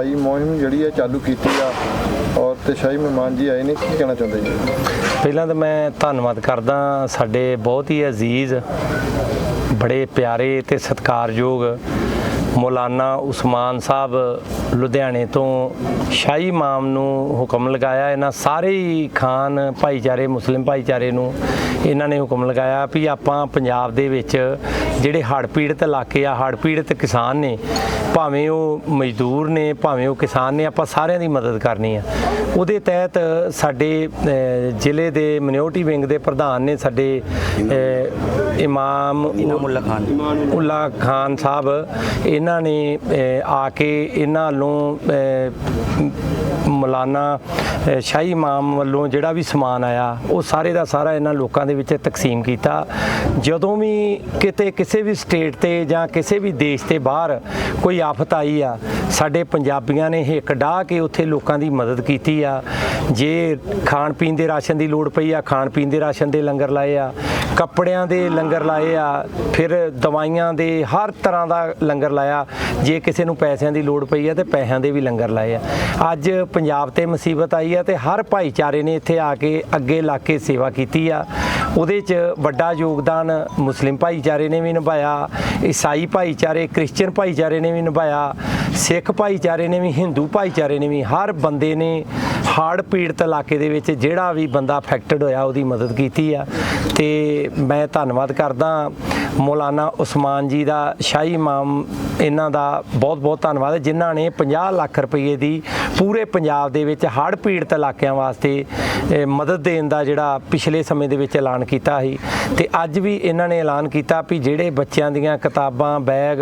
ਸਫ਼ਾਈ ਮੁਹਿੰਮ ਜਿਹੜੀ ਹੈ ਚਾਲੂ ਕੀਤੀ ਆ ਔਰ ਤੇ ਸ਼ਾਹੀ ਮਹਿਮਾਨ ਜੀ ਆਏ ਨੇ, ਕੀ ਕਹਿਣਾ ਚਾਹੁੰਦੇ ਜੀ? ਪਹਿਲਾਂ ਤਾਂ ਮੈਂ ਧੰਨਵਾਦ ਕਰਦਾ ਸਾਡੇ ਬਹੁਤ ਹੀ ਅਜ਼ੀਜ਼, ਬੜੇ ਪਿਆਰੇ ਤੇ ਸਤਿਕਾਰਯੋਗ ਮੌਲਾਨਾ ਉਸਮਾਨ ਸਾਹਿਬ ਲੁਧਿਆਣੇ ਤੋਂ ਸ਼ਾਹੀ ਇਮਾਮ ਨੂੰ ਹੁਕਮ ਲਗਾਇਆ ਇਹਨਾਂ ਸਾਰੇ ਹੀ ਖਾਨ ਭਾਈਚਾਰੇ ਮੁਸਲਿਮ ਭਾਈਚਾਰੇ ਨੂੰ ਇਹਨਾਂ ਨੇ ਹੁਕਮ ਲਗਾਇਆ ਵੀ ਆਪਾਂ ਪੰਜਾਬ ਦੇ ਵਿੱਚ ਜਿਹੜੇ ਹੜ੍ਹ ਪੀੜਤ ਇਲਾਕੇ ਆ ਹੜ੍ਹ ਪੀੜਤ ਕਿਸਾਨ ਨੇ ਭਾਵੇਂ ਉਹ ਮਜ਼ਦੂਰ ਨੇ ਭਾਵੇਂ ਉਹ ਕਿਸਾਨ ਨੇ ਆਪਾਂ ਸਾਰਿਆਂ ਦੀ ਮਦਦ ਕਰਨੀ ਆ। ਉਹਦੇ ਤਹਿਤ ਸਾਡੇ ਜ਼ਿਲ੍ਹੇ ਦੇ ਮਿਨਿਓਰਟੀ ਵਿੰਗ ਦੇ ਪ੍ਰਧਾਨ ਨੇ ਸਾਡੇ ਇਮਾਮ ਇਨਾਮੁੱਲਾ ਖਾਨ। ਉਲਾ ਖਾਨ ਸਾਹਿਬ ਇਹਨਾਂ ਨੇ ਆ ਕੇ ਇਹਨਾਂ ਵੱਲੋਂ ਅਹ, ਮੌਲਾਨਾ ਸ਼ਾਹੀ ਇਮਾਮ ਵੱਲੋਂ ਜਿਹੜਾ ਵੀ ਸਮਾਨ ਆਇਆ ਉਹ ਸਾਰੇ ਦਾ ਸਾਰਾ ਇਹਨਾਂ ਲੋਕਾਂ ਦੇ ਵਿੱਚ ਤਕਸੀਮ ਕੀਤਾ। ਜਦੋਂ ਵੀ ਕਿਤੇ ਕਿਸੇ ਵੀ ਸਟੇਟ ਤੇ ਜਾਂ ਕਿਸੇ ਵੀ ਦੇਸ਼ ਤੇ ਬਾਹਰ ਕੋਈ ਆਫਤ ਆਈ ਆ ਸਾਡੇ ਪੰਜਾਬੀਆਂ ਨੇ ਹਿੱਕ ਡਾਹ ਕੇ ਉੱਥੇ ਲੋਕਾਂ ਦੀ ਮਦਦ ਕੀਤੀ ਆ। ਜੇ ਖਾਣ ਪੀਣ ਦੇ ਰਾਸ਼ਨ ਦੀ ਲੋੜ ਪਈ ਆ ਖਾਣ ਪੀਣ ਦੇ ਰਾਸ਼ਨ ਦੇ ਲੰਗਰ ਲਾਏ ਆ ਕੱਪੜਿਆਂ ਦੇ ਲੰਗਰ ਲਾਏ ਆ ਫਿਰ ਦਵਾਈਆਂ ਦੇ ਹਰ ਤਰ੍ਹਾਂ ਦਾ ਲੰਗਰ ਲਾਇਆ ਜੇ ਕਿਸੇ ਨੂੰ ਪੈਸਿਆਂ ਦੀ ਲੋੜ ਪਈ ਆ ਤੇ ਪੈਸਿਆਂ ਦੇ ਵੀ ਲੰਗਰ ਲਾਏ ਆ। ਅੱਜ ਪੰਜਾਬ ਤੇ ਮੁਸੀਬਤ ਆਈ ਹੈ ਤੇ ਹਰ ਭਾਈਚਾਰੇ ਨੇ ਇੱਥੇ ਆ ਕੇ ਅੱਗੇ ਲਾ ਕੇ ਸੇਵਾ ਕੀਤੀ ਆ। ਉਹਦੇ 'ਚ ਵੱਡਾ ਯੋਗਦਾਨ ਮੁਸਲਿਮ ਭਾਈਚਾਰੇ ਨੇ ਵੀ ਨਿਭਾਇਆ, ਈਸਾਈ ਭਾਈਚਾਰੇ ਕ੍ਰਿਸਚੀਅਨ ਭਾਈਚਾਰੇ ਨੇ ਵੀ ਨਿਭਾਇਆ, ਸਿੱਖ ਭਾਈਚਾਰੇ ਨੇ ਵੀ, ਹਿੰਦੂ ਭਾਈਚਾਰੇ ਨੇ ਵੀ, ਹਰ ਬੰਦੇ ਨੇ ਹੜ੍ਹ ਪੀੜਤ ਇਲਾਕੇ ਦੇ ਵਿੱਚ ਜਿਹੜਾ ਵੀ ਬੰਦਾ ਅਫੈਕਟਡ ਹੋਇਆ ਉਹਦੀ ਮਦਦ ਕੀਤੀ ਆ। ਤੇ ਮੈਂ ਧੰਨਵਾਦ ਕਰਦਾ ਮੌਲਾਨਾ ਉਸਮਾਨ ਜੀ ਦਾ ਸ਼ਾਹੀ ਇਮਾਮ, ਇਹਨਾਂ ਦਾ ਬਹੁਤ ਬਹੁਤ ਧੰਨਵਾਦ। ਜਿਨ੍ਹਾਂ ਨੇ 50 ਲੱਖ ਰੁਪਏ ਦੀ ਪੂਰੇ ਪੰਜਾਬ ਦੇ ਵਿੱਚ ਹੜ੍ਹ ਪੀੜਤ ਇਲਾਕਿਆਂ ਵਾਸਤੇ ਮਦਦ ਦੇਣ ਦਾ ਜਿਹੜਾ ਪਿਛਲੇ ਸਮੇਂ ਦੇ ਵਿੱਚ ਐਲਾਨ ਕੀਤਾ ਸੀ। ਤੇ ਅੱਜ ਵੀ ਇਹਨਾਂ ਨੇ ਐਲਾਨ ਕੀਤਾ ਵੀ ਜਿਹੜੇ ਬੱਚਿਆਂ ਦੀਆਂ ਕਿਤਾਬਾਂ, ਬੈਗ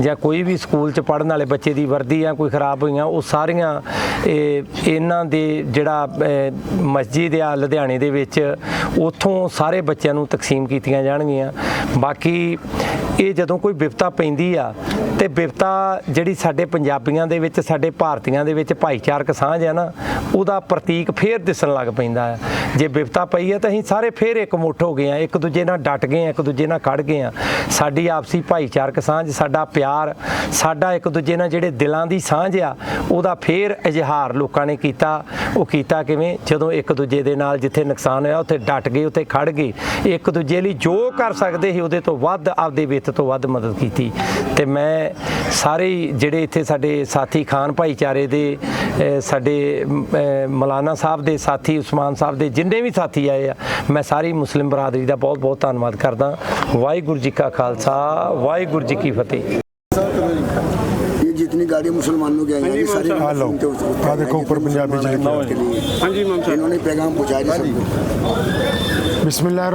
ਜਾਂ ਕੋਈ ਵੀ ਸਕੂਲ 'ਚ ਪੜ੍ਹਨ ਵਾਲੇ ਬੱਚੇ ਦੀ ਵਰਦੀ ਜਾਂ ਕੋਈ ਖਰਾਬ ਹੋਈਆਂ, ਉਹ ਸਾਰੀਆਂ ਇਹਨਾਂ ਦੇ ਜਿਹੜਾ ਮਸਜਿਦ ਆ ਲੁਧਿਆਣੇ ਦੇ ਵਿੱਚ, ਉੱਥੋਂ ਸਾਰੇ ਬੱਚਿਆਂ ਨੂੰ ਤਕਸੀਮ ਕੀਤੀਆਂ ਜਾਣਗੀਆਂ। ਬਾਕੀ ਕਿ ਇਹ ਜਦੋਂ ਕੋਈ ਵਿਪਤਾ ਪੈਂਦੀ ਆ ਤੇ ਵਿਪਤਾ ਜਿਹੜੀ ਸਾਡੇ ਪੰਜਾਬੀਆਂ ਦੇ ਵਿੱਚ, ਸਾਡੇ ਭਾਰਤੀਆਂ ਦੇ ਵਿੱਚ ਭਾਈਚਾਰਕ ਸਾਂਝ ਹੈ ਨਾ, ਉਹਦਾ ਪ੍ਰਤੀਕ ਫੇਰ ਦਿਸਣ ਲੱਗ ਪੈਂਦਾ ਹੈ ਜੇ ਵਿਪਤਾ ਪਈ ਹੈ ਤਾਂ ਅਸੀਂ ਸਾਰੇ ਫੇਰ ਇੱਕ ਮੁੱਠ ਹੋ ਗਏ ਆ, ਇੱਕ ਦੂਜੇ ਨਾਲ ਡਟ ਗਏ ਆ, ਇੱਕ ਦੂਜੇ ਨਾਲ ਖੜ ਗਏ ਆ। ਸਾਡੀ ਆਪਸੀ ਭਾਈਚਾਰਕ ਸਾਂਝ, ਸਾਡਾ ਪਿਆਰ, ਸਾਡਾ ਇੱਕ ਦੂਜੇ ਨਾਲ ਜਿਹੜੇ ਦਿਲਾਂ ਦੀ ਸਾਂਝ ਆ, ਉਹਦਾ ਫੇਰ ਇਜ਼ਹਾਰ ਲੋਕਾਂ ਨੇ ਕੀਤਾ। ਉਹ ਕੀਤਾ ਕਿਵੇਂ? ਜਦੋਂ ਇੱਕ ਦੂਜੇ ਦੇ ਨਾਲ ਜਿੱਥੇ ਨੁਕਸਾਨ ਹੋਇਆ, ਉੱਥੇ ਡਟ ਗਏ, ਉੱਥੇ ਖੜ ਗਏ। ਇੱਕ ਦੂਜੇ ਲਈ ਜੋ ਕਰ ਸਕਦੇ ਸੀ, ਉਹਦੇ ਤੋਂ ਵੱਧ ਆਪਦੇ ਵਿੱਤ ਤੋਂ ਵੱਧ ਮਦਦ ਕੀਤੀ ਤੇ ਮੈਂ ਸਾਰੇ ਹੀ ਜਿਹੜੇ ਇੱਥੇ ਸਾਡੇ ਸਾਥੀ ਖਾਨ ਭਾਈਚਾਰੇ ਦੇ ਅਹ, ਸਾਡੇ ਅਮ, ਅਹ, ਮੌਲਾਨਾ ਸਾਹਿਬ ਦੇ ਸਾਥੀ ਉਸਮਾਨ ਸਾਹਿਬ ਦੇ ਜਿੰਨੇ ਵੀ ਸਾਥੀ ਆਏ ਆ ਮੈਂ ਸਾਰੀ ਮੁਸਲਿਮ ਬਰਾਦਰੀ ਦਾ ਬਹੁਤ ਬਹੁਤ ਧੰਨਵਾਦ ਕਰਦਾ ਵਾਹਿਗੁਰੂ ਜੀ ਕਾ ਖਾਲਸਾ ਵਾਹਿਗੁਰੂ ਜੀ ਕੀ ਫਤਿਹ ये जितनी गाड़ी मुसलमानों की आई हैं, ये सारी हेलो आ देखो ऊपर पंजाबी च लिखा है। हाँ जी इन्होंने पैगाम पहुंचाया जी सबको बिस्मिल्लाह